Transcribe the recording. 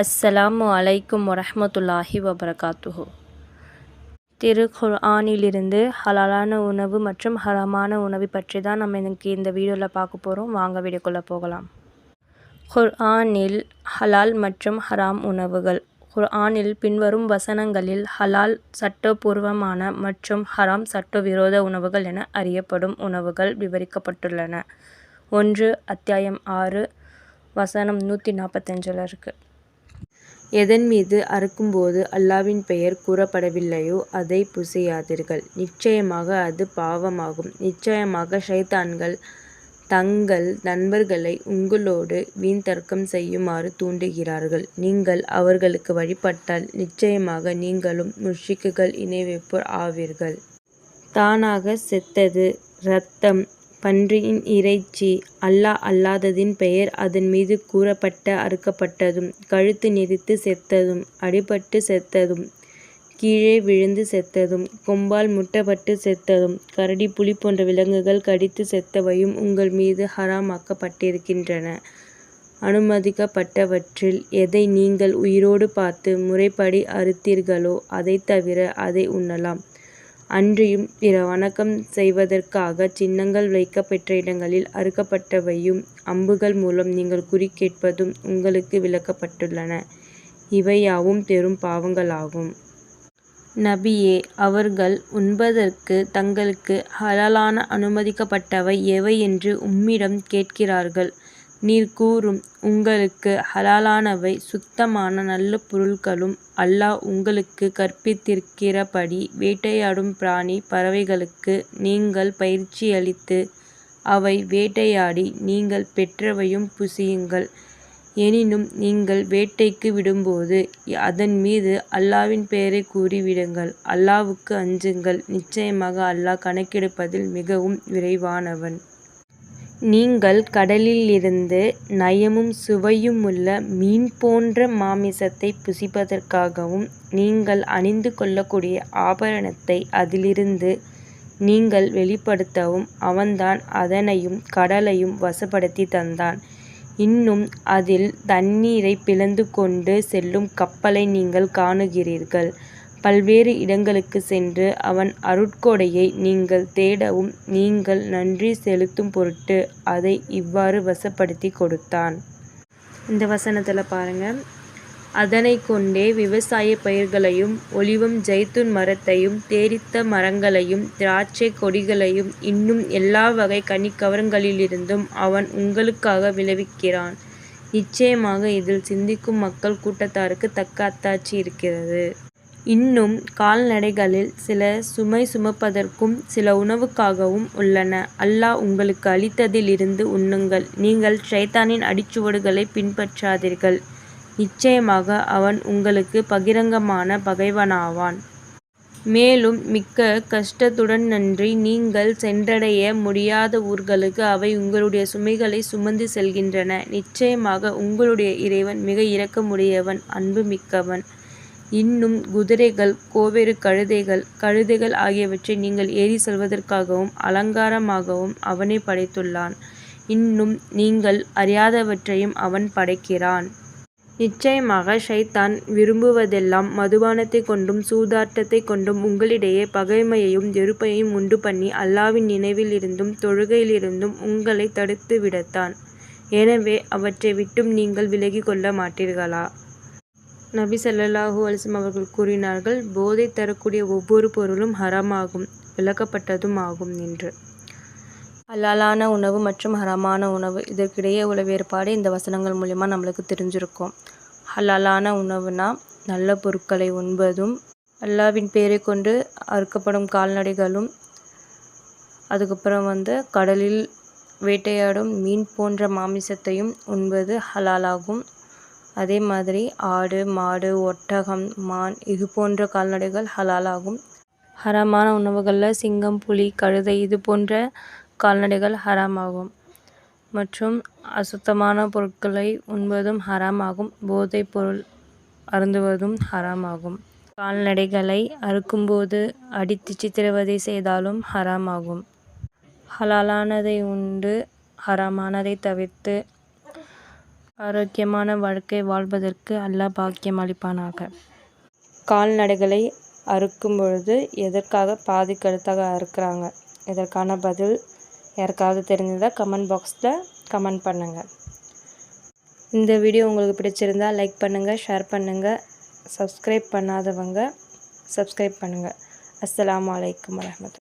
அஸ்ஸலாமு அலைக்கும் வரமத்துல்லாஹி வபரகாத்துஹு. திரு ஆனிலிருந்து ஹலாலான உணவு மற்றும் ஹராமான உணவு பற்றி தான் நம்ம எனக்கு இந்த வீடியோவில் பார்க்க போகிறோம். வாங்க வீடியோக்குள்ளே போகலாம். குர்ஆனில் ஹலால் மற்றும் ஹராம் உணவுகள். குர்ஆனில் பின்வரும் வசனங்களில் ஹலால் சட்டபூர்வமான மற்றும் ஹராம் சட்டவிரோத உணவுகள் என அறியப்படும் உணவுகள் விவரிக்கப்பட்டுள்ளன. ஒன்று அத்தியாயம் ஆறு வசனம் நூற்றி நாற்பத்தஞ்சில் இருக்குது எதன் மீது அறுக்கும்போது அல்லாவின் பெயர் கூறப்படவில்லையோ அதை புசியாதீர்கள். நிச்சயமாக அது பாவமாகும். நிச்சயமாக ஷைத்தான்கள் தங்கள் நண்பர்களை உங்களோடு வீண் தர்க்கம் செய்யுமாறு தூண்டுகிறார்கள். நீங்கள் அவர்களுக்கு வழிபட்டால் நிச்சயமாக நீங்களும் முஷிக்குகள் இணைவைப்போர் ஆவீர்கள். தானாக செத்தது இரத்தம் பன்றியின் இறைச்சி அல்லாஹ் அல்லாததின் பெயர் அதன் மீது கூறப்பட்ட அறுக்கப்பட்டதும் கழுத்து நெரித்து செத்ததும் அடிபட்டு செத்ததும் கீழே விழுந்து செத்ததும் கொம்பால் முட்டப்பட்டு செத்ததும் கரடி புலி போன்ற விலங்குகள் கடித்து செத்தவையும் உங்கள் மீது ஹராமாக்கப்பட்டிருக்கின்றன. அனுமதிக்கப்பட்டவற்றில் எதை நீங்கள் உயிரோடு பார்த்து முறைப்படி அறுத்தீர்களோ அதைத் தவிர அதை உண்ணலாம். அன்றியும் பிற வணக்கம் செய்வதற்காகச் சின்னங்கள் வைக்கப்பெற்ற இடங்களில் அறுக்கப்பட்டவையும் அம்புகள் மூலம் நீங்கள் குறி கேட்பதும் உங்களுக்கு விலக்கப்பட்டுள்ளன. இவையாவும் பெரும் பாவங்களாகும். நபியே அவர்கள் உண்பதற்கு தங்களுக்கு ஹலாலான அனுமதிக்கப்பட்டவை எவை என்று உம்மிடம் கேட்கிறார்கள். நீர் கூறும் உங்களுக்கு ஹலாலானவை சுத்தமான நல்ல பொருள்களும் அல்லாஹ் உங்களுக்கு கற்பித்திருக்கிறபடி வேட்டையாடும் பிராணி பறவைகளுக்கு நீங்கள் பயிற்சியளித்து அவை வேட்டையாடி நீங்கள் பெற்றவையும் புசியுங்கள். எனினும் நீங்கள் வேட்டைக்கு விடும்போது அதன் மீது அல்லாவின் பெயரை கூறி விடுங்கள். அஞ்சுங்கள் நிச்சயமாக அல்லாஹ் கணக்கெடுப்பதில் மிகவும் விரைவானவன். நீங்கள் கடலிலிருந்து நயமும் சுவையுமுள்ள மீன் போன்ற மாமிசத்தைப் புசிப்பதற்காகவும் நீங்கள் அணிந்து கொள்ளக்கூடிய ஆபரணத்தை அதிலிருந்து நீங்கள் வெளிப்படுத்தவும் அவன்தான் அதனையும் கடலையும் வசப்படுத்தித் தந்தான். இன்னும் அதில் தண்ணீரைப் பிளந்து கொண்டு செல்லும் கப்பலை நீங்கள் காணுகிறீர்கள். பல்வேறு இடங்களுக்கு சென்று அவன் அருட்கொடையை நீங்கள் தேடவும் நீங்கள் நன்றி செலுத்தும் பொருட்டு அதை இவ்வாறு வசப்படுத்திக் கொடுத்தான். இந்த வசனத்தில் பாருங்கள் அதனைக் கொண்டே விவசாயப் பயிர்களையும் ஒளிவும் ஜெய்துன் மரத்தையும் தேரித்த மரங்களையும் திராட்சைக் கொடிகளையும் இன்னும் எல்லா வகை கனிக்கவரங்களிலிருந்தும் அவன் உங்களுக்காக விளைவிக்கிறான். நிச்சயமாக இதில் சிந்திக்கும் மக்கள் கூட்டத்தாருக்கு தக்க அத்தாட்சி இருக்கிறது. இன்னும் கால்நடைகளில் சில சுமை சுமப்பதற்கும் சில உணவுக்காகவும் உள்ளன. அல்லாஹ் உங்களுக்கு அளித்ததில் இருந்து உண்ணுங்கள். நீங்கள் ஷைத்தானின் அடிச்சுவடுகளை பின்பற்றாதீர்கள். நிச்சயமாக அவன் உங்களுக்கு பகிரங்கமான பகைவனாவான். மேலும் மிக்க கஷ்டத்துடன் நன்றி நீங்கள் சென்றடைய முடியாத ஊர்களுக்கு அவை உங்களுடைய சுமைகளை சுமந்து செல்கின்றன. நிச்சயமாக உங்களுடைய இறைவன் மிக இரக்கமுடையவன் அன்பு மிக்கவன். இன்னும் குதிரைகள் கோவேறு கழுதைகள் கழுதைகள் ஆகியவற்றை நீங்கள் ஏறிச் செல்வதற்காகவும் அலங்காரமாகவும் அவனே படைத்துள்ளான். இன்னும் நீங்கள் அறியாதவற்றையும் அவன் படைக்கிறான். நிச்சயமாக ஷைத்தான் விரும்புவதெல்லாம் மதுபானத்தை கொண்டும் சூதாட்டத்தை கொண்டும் உங்களிடையே பகைமையையும் வெறுப்பையும் உண்டுபண்ணி அல்லாஹ்வின் நினைவிலிருந்தும் தொழுகையிலிருந்தும் உங்களை தடுத்து விடத்தான். எனவே அவற்றை விட்டும் நீங்கள் விலகி கொள்ள மாட்டீர்களா? நபி ஸல்லல்லாஹு அலைஹி அவர்கள் கூறினார்கள் போதை தரக்கூடிய ஒவ்வொரு பொருளும் ஹராமாகும் விலக்கப்பட்டதுமாகும் என்று. ஹலாலான உணவு மற்றும் ஹராமான உணவு இதற்கிடையே உள்ள வேறுபாடு இந்த வசனங்கள் மூலிமா நம்மளுக்கு தெரிஞ்சிருக்கும். ஹலாலான உணவுனா நல்ல பொருட்களை உண்பதும் அல்லாஹ்வின் பேரை கொண்டு அறுக்கப்படும் கால்நடைகளும் அதுக்கப்புறம் வந்து கடலில் வேட்டையாடும் மீன் போன்ற மாமிசத்தையும் உண்பது ஹலாலாகும். அதே மாதிரி ஆடு மாடு ஒட்டகம் மான் இது போன்ற கால்நடைகள் ஹலாலாகும். ஹராமான உணவுகளில் சிங்கம் புலி கழுதை இது போன்ற கால்நடைகள் ஹராமாகும். மற்றும் அசுத்தமான பொருட்களை உண்பதும் ஹராமாகும். போதைப் பொருள் அருந்துவதும் ஹராமாகும். கால்நடைகளை அறுக்கும்போது அடித்து சித்திரவதை செய்தாலும் ஹராமாகும். ஹலாலானதை உண்டு ஹராமானதை தவிர்த்து ஆரோக்கியமான வாழ்க்கை வாழ்வதற்கு அல்லாஹ் பாக்கியம் அளிப்பானாக. கால்நடைகளை அறுக்கும் பொழுது எதற்காக பாதி கழுத்தாக அறுக்கிறாங்க? இதற்கான பதில் யாருக்காவது தெரிஞ்சதா கமெண்ட் பாக்ஸில் கமெண்ட் பண்ணுங்கள் இந்த வீடியோ உங்களுக்கு பிடிச்சிருந்தா லைக் பண்ணுங்கள் ஷேர் பண்ணுங்கள் சப்ஸ்கிரைப் பண்ணாதவங்க சப்ஸ்கிரைப் பண்ணுங்கள் அஸ்லாம் வலைக்கம் வரமத்து